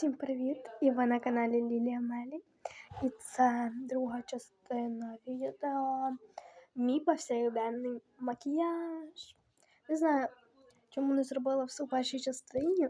Всім привіт! І ви на каналі Лілія Мелі. І це друга частина відео. Мій повсякденний макіяж. Не знаю, чому не зробила все у першій частині.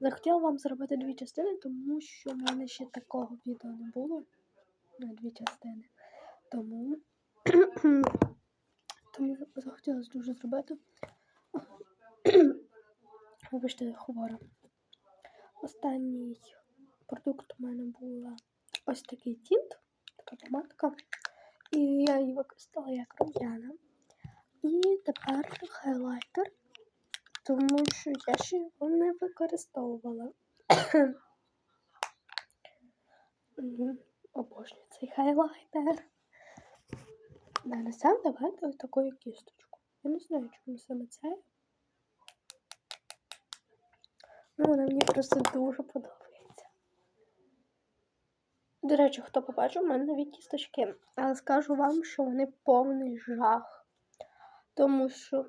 Захотіла вам зробити дві частини, тому що в мене ще такого відео не було. На дві частини. Тому тому захотілося дуже зробити. Вибачте, хвора. Останній продукт у мене була ось такий тінт, така помадка. І я її використала як рум'яна. І тепер хайлайтер, тому що я ще його не використовувала. Обожнюю цей хайлайтер. Нанесемо давайте ось таку кісточку. Я не знаю, чому саме це. Ну, вона мені просто дуже подобається. До речі, хто побачив, у мене нові кісточки. Але скажу вам, що вони повний жах. Тому що,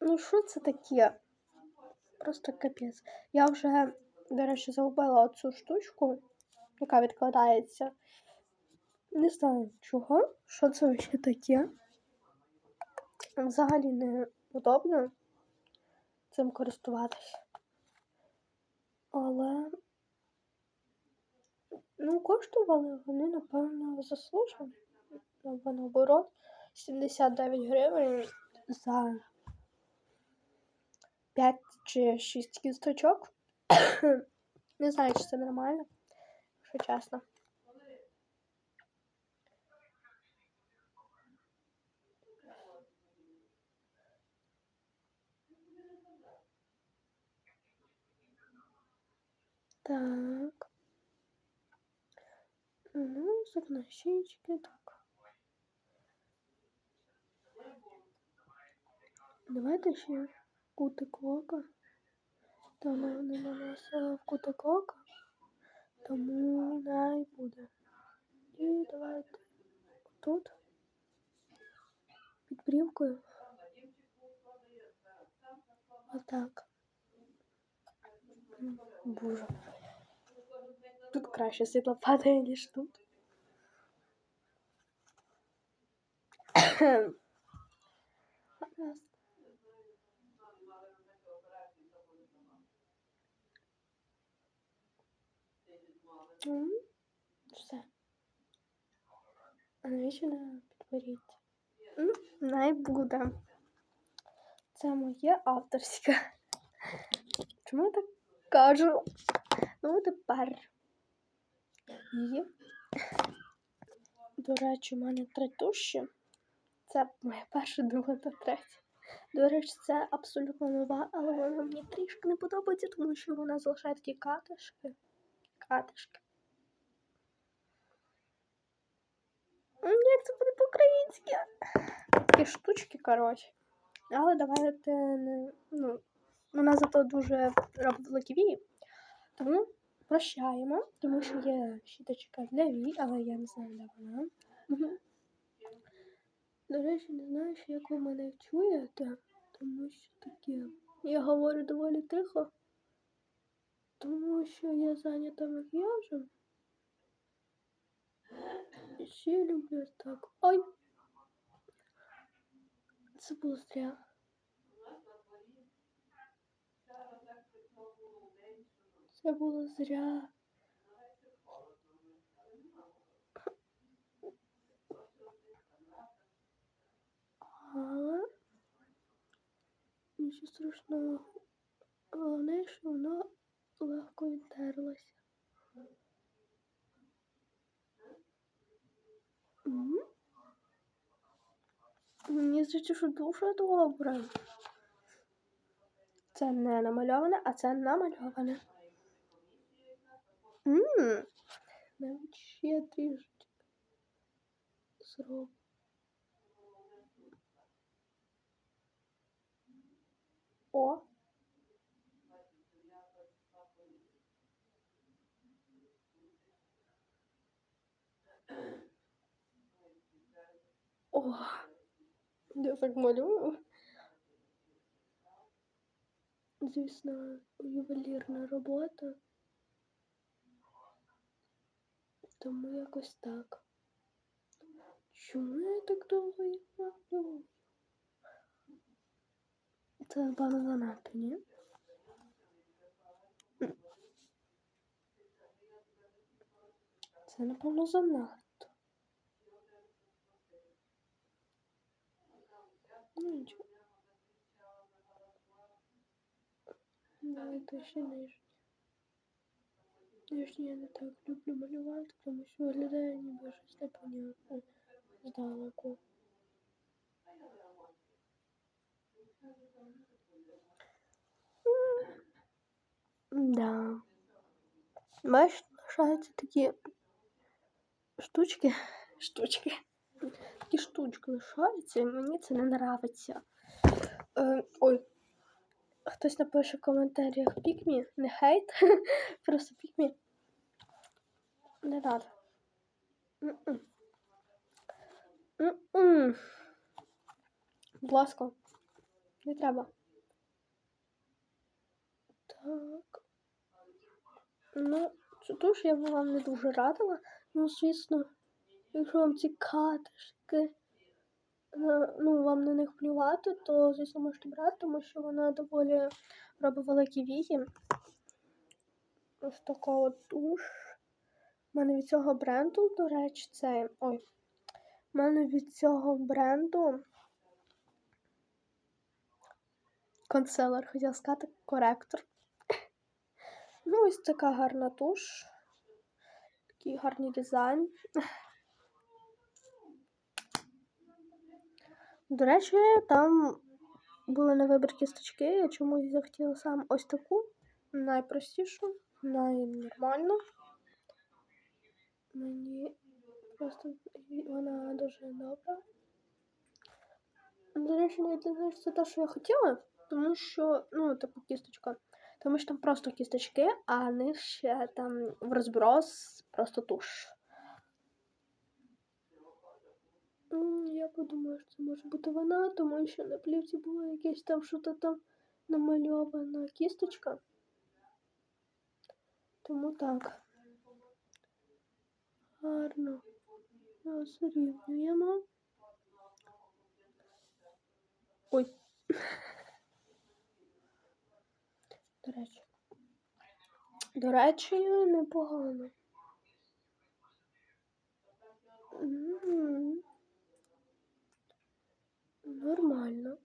ну, що це таке? Просто капець. Я вже, до речі, загубила оцю штучку, яка відкладається. Не знаю чого, що це ще таке. Взагалі не удобно цим користуватися. Але ну, коштували вони, напевно, заслужено. Або наоборот, 79 гривень за 5 чи 6 кісточок. Не знаю, чи це нормально, якщо чесно. Так. Ну, зубна щічки, так. Давайте ще кутик ока. Та вона не нанесла в кутик ока, тому най буде. І давайте тут під брівкою. Отак. Боже. Тут краще світло падає, ніж тут. Все. А навіщо не підберіть? Най буде. Це моє авторське. Чому я так кажу? Ну, тепер. І, до речі, у мене три. Це моя перша, друга та третя. До речі, це абсолютно нова, але вона мені трішки не подобається, тому що вона залишає такі катишки. Катишки. Як це буде по-українськи? Такі штучки, коротше. Але давайте не. Ну, вона зато дуже робить великі вії. Тому прощаємо, тому що є щіточка для вій, але я не знаю, де вона. До речі, не знаю, що як ви мене чуєте, тому що таке. Я говорю доволі тихо, тому що я зайнята макіяжем. І ще люблю так. Ой! Це було зря. Це було зря. Але нічого страшного. Головне, що воно легко відтерлося. Мені здається, що дуже добре. Це не намальоване, а це намальоване. Ммм, навіть ще трішечки зроблю. О. О, я так малюю. Звісно, ювелірна робота. Тому якось так. Чому я так довго їх малюю? Це напевно занадто, ні? Це напевно занадто. Ну нічого. Давайте ще нижні. Нижні я не так люблю малювати, тому що виглядає ніби щось непонятне здалеку. Да. Бачиш, лишаються такі штучки. Штучки. Такі штучки лишаються, і мені це не нравиться. Е, ой. Хтось напише в коментарях пікмі, не хейт, просто пікмі. Не. М-м. Будь ласка, не треба. Так. Ну, цю туш я б вам не дуже радила. Ну, звісно, якщо вам ці катишки, ну, вам на них плювати, то, звісно, можете брати, тому що вона доволі робить великі вії. Ось така от туш. У мене від цього бренду, до речі, цей. Ой. У мене від цього бренду. Консилер, хотіла сказати, коректор. Ну, ось така гарна туш. Такий гарний дизайн. До речі, там були на вибір кісточки. Я чомусь захотіла сам ось таку. Найпростішу, найнормальну. Мені просто вона дуже добра. До речі, не єдине, це те, що я хотіла, тому що, ну, типу, кісточка. Тому що там просто кісточки, а нижче там в розброс просто туш. М, Я подумала, що це може бути вона, тому що на плівці було якесь там що-то там намальована кісточка. Тому так. Гарно. Розрівнюємо. Ой. До речі. До речі, непогано. М. Нормально.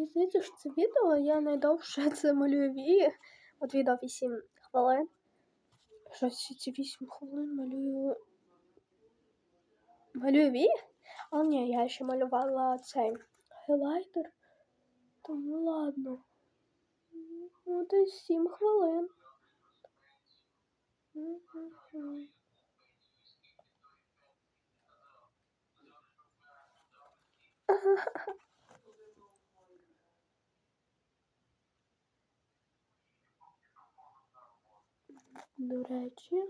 Мені здається, що це відео я найдовше це малюю. От відео 8 хвилин. Щось ці 8 хвилин малюю. Малюю вії? А ні, я ще малювала цей хайлайтер. Тому ладно. Ну, десь 7 хвилин. До речі.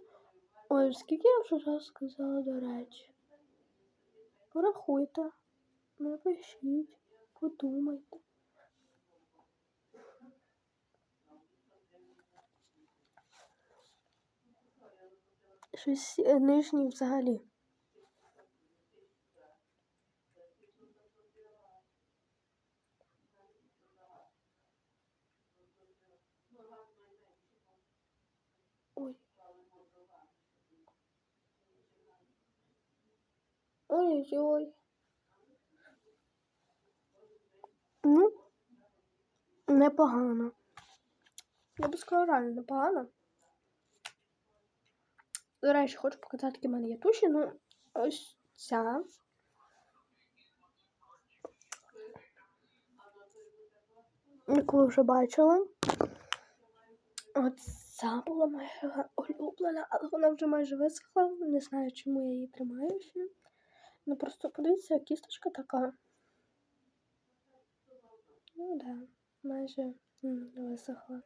Ой, скільки я вже раз сказала до речі? Порахуйте, напишіть, подумайте. Щось е, нижній взагалі. Ой-ой-ой. Ну, непогано. Я б сказала, реально непогано. До речі, хочу показати, які в мене є туші. Ну, ось ця. Яку ви вже бачила. От ця була моя улюблена, але вона вже майже висохла. Не знаю, чому я її тримаю ще. Ну просто подивіться, кісточка така. Ну да, майже висохла.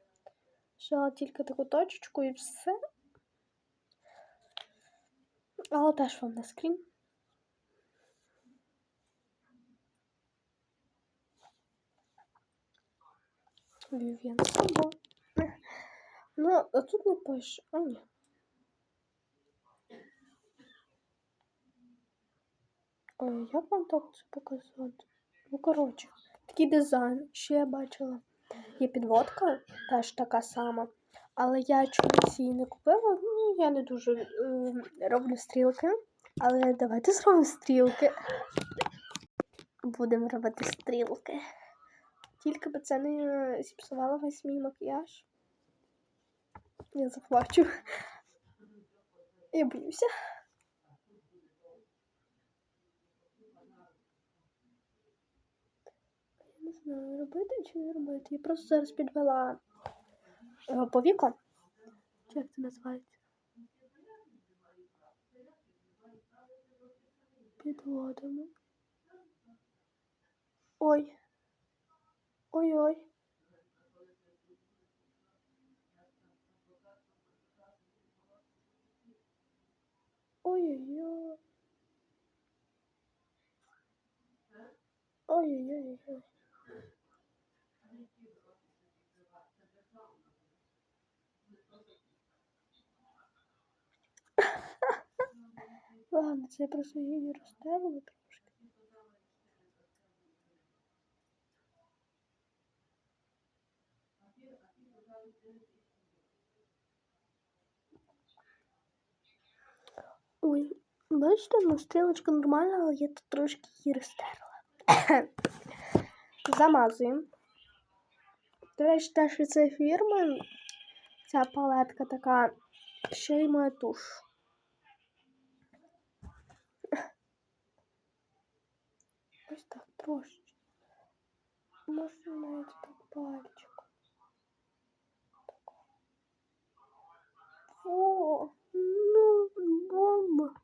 Ще тільки таку точечку і все. Але теж вам на скрін. Вів'ян. Ну, а тут не пише. А ні. Як вам так це показати? Ну, коротше, такий дизайн. Ще я бачила. Є підводка, теж така сама. Але я чомусь її не купила. Ну, я не дуже е, роблю стрілки. Але давайте зробимо стрілки. Будемо робити стрілки. Тільки би це не е, зіпсувало весь мій макіяж. Я заплачу. Я боюся. Я не знаю, робити чи не робити. Я просто зараз підвела е, повіко. Чи як це називається? Підводимо. Ой. Ой-ой. Ой-ой-ой. Ой-ой-ой. Ладно, це я просто її розтерла трошки. Ой, бачите, ну стрілочка нормальна, але я тут трошки її розтерла. Замазуємо. До речі, теж від цієї фірми ця палетка така, ще й моя туш. Ось так трошечки. Можна навіть так пальчиком. Так. О, ну, бомба.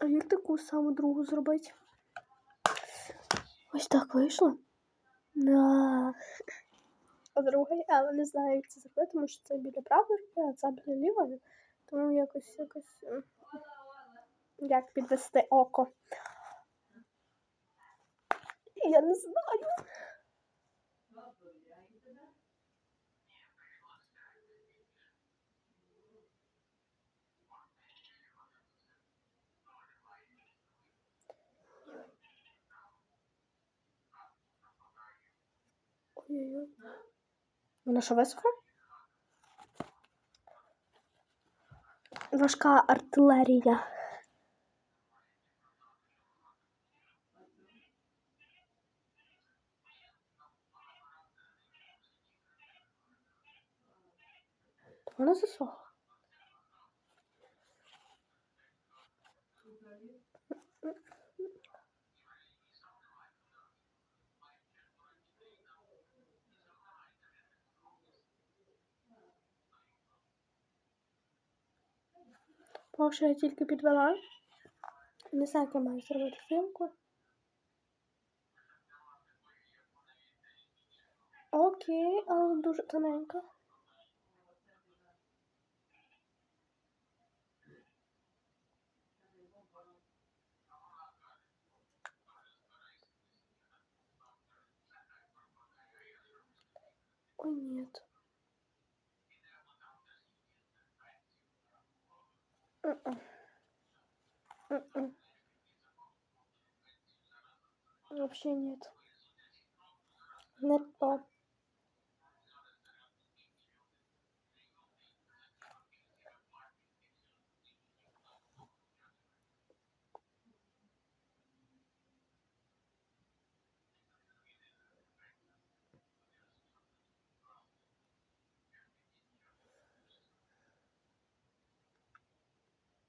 А як таку саму другу зробити? Ось так вийшло. На. А друга, але не знаю, як це зробити, тому що це біля правої руки, а це біля лівої. Тому якось якось. Як підвести око. Я не знаю. Вона що висохла? Важка артилерія. Вона засохла. Поки що я тільки підвела. Не знаю, як я маю зробити фільмку. Окей, але дуже тоненько. Ой, нет. М-м. М-м. Вообще нет. Не то.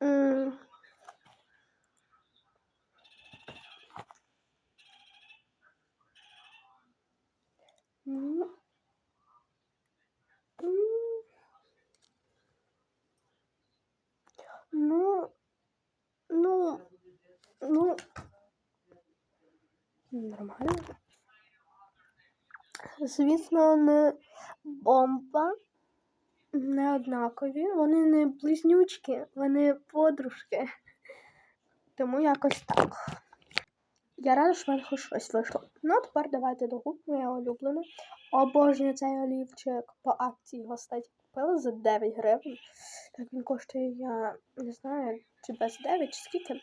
М. Ну. Ну. Ну. Нормально. Звісно, не бомба. Не однакові. Вони не близнючки, вони подружки. Тому якось так. Я рада, що в мене хоч щось вийшло. Ну, а тепер давайте до губ, моя улюблена. Обожнюю цей олівчик по акції його статі купила за 9 гривень. Так він коштує, я не знаю, чи без 9, чи скільки.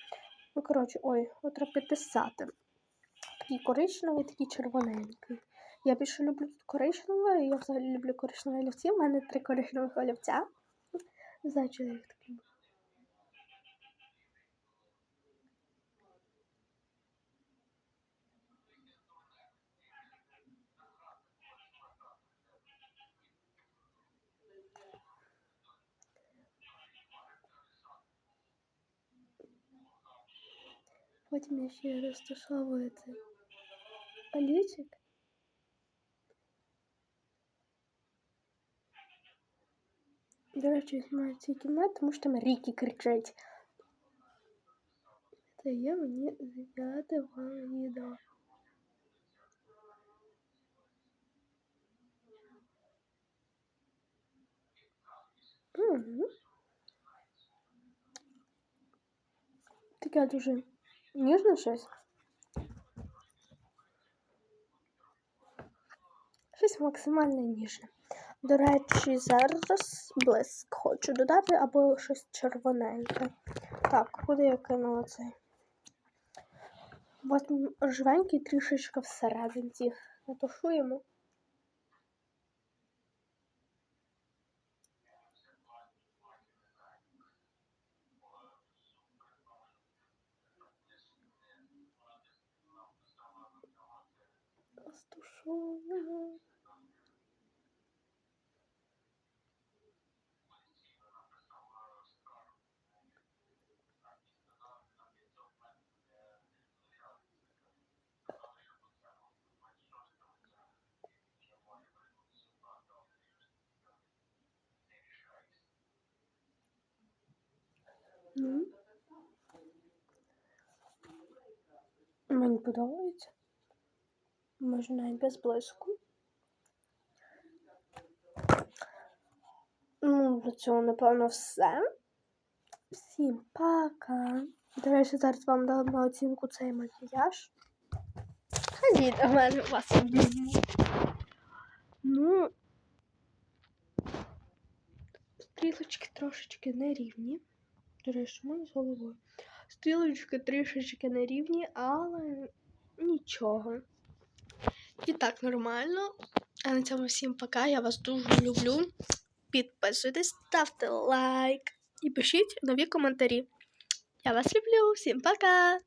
Ну, коротше, ой, от треба підписати. Такий коричневий, такий червоненький. Я більше люблю коричневий, я взагалі люблю коричневі олівці. У мене три коричневих олівця. Не знаю, чи я Потім я ще розташовую цей олівчик. До речі, я знімаю цю кімнату, тому що там Рікі кричить. Це є мені зняти вам відео. Угу. Таке дуже ніжне щось. Щось максимально ніжне. До речі, зараз блиск хочу додати або щось червоненьке. Так, куди я кинула цей? От ржвенький трішечки всерединці. Натушуємо. Розтушуємо. Ну. Мені подобається. Може навіть без блиску. Ну, до цього, напевно, все. Всім пока. До речі, зараз вам дам на оцінку цей макіяж. Ходіть до мене вас обніму. Ну, стрілочки трошечки нерівні. До речі, в мене з головою. Стрілочки трішечки нерівні, але нічого. І так нормально. А на цьому всім пока. Я вас дуже люблю. Підписуйтесь, ставте лайк і пишіть нові коментарі. Я вас люблю. Всім пока!